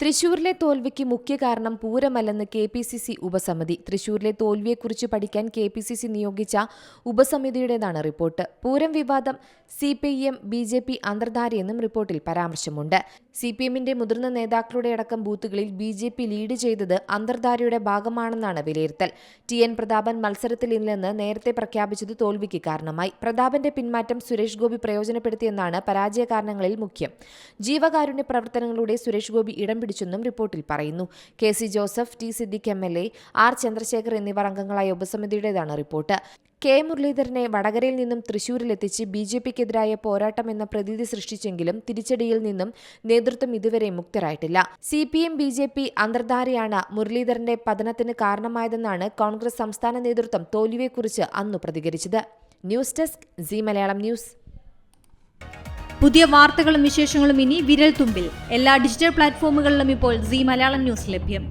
തൃശൂരിലെ തോൽവിക്ക് മുഖ്യ കാരണം പൂരമല്ലെന്ന് കെ പി സി സി ഉപസമിതി. തൃശൂരിലെ തോൽവിയെക്കുറിച്ച് പഠിക്കാൻ കെ പി സി സി നിയോഗിച്ച ഉപസമിതിയുടേതാണ് റിപ്പോർട്ട്. പൂരം വിവാദം C P M B J P അന്തർധാരയെന്നും റിപ്പോർട്ടിൽ പരാമർശമുണ്ട്. സി പി എമ്മിന്റെ മുതിർന്ന നേതാക്കളുടെ അടക്കം ബൂത്തുകളിൽ ബി ജെ പി ലീഡ് ചെയ്തത് അന്തർധാരയുടെ ഭാഗമാണെന്നാണ് വിലയിരുത്തൽ. ടി എൻ പ്രതാപൻ മത്സരത്തിൽ ഇല്ലെന്ന് നേരത്തെ പ്രഖ്യാപിച്ചത് തോൽവിക്ക് കാരണമായി. പ്രതാപന്റെ പിന്മാറ്റം സുരേഷ് ഗോപി പ്രയോജനപ്പെടുത്തിയെന്നാണ് പരാജയ കാരണങ്ങളിൽ മുഖ്യം. ജീവകാരുണ്യ പ്രവർത്തനങ്ങളുടെ സുരേഷ് ഗോപി ഇടം പിടിച്ചെന്നും റിപ്പോർട്ടിൽ പറയുന്നു. K C Joseph T Siddique M L A R Chandrasekhar എന്നിവർ അംഗങ്ങളായ ഉപസമിതിയുടേതാണ് റിപ്പോർട്ട്. കെ മുരളീധരനെ വടകരയിൽ നിന്നും തൃശൂരിലെത്തിച്ച് ബി ജെ പിക്കെതിരായ പോരാട്ടം എന്ന പ്രതീതി സൃഷ്ടിച്ചെങ്കിലും തിരിച്ചടിയിൽ നിന്നും നേതൃത്വം ഇതുവരെ മുക്തരായിട്ടില്ല. C P M B J P അന്തർധാരയാണ് മുരളീധരന്റെ പതനത്തിന് കാരണമായതെന്നാണ് കോൺഗ്രസ് സംസ്ഥാന നേതൃത്വം തോൽവിയെക്കുറിച്ച് അന്ന് പ്രതികരിച്ചത്. News desk C Malayalam news. പുതിയ വാർത്തകളും വിശേഷങ്ങളും ഇനി വിരൽ തുമ്പിൽ എല്ലാ ഡിജിറ്റൽ പ്ലാറ്റ്ഫോമുകളിലും ഇപ്പോൾ സി മലയാളം ന്യൂസ് ലഭ്യം.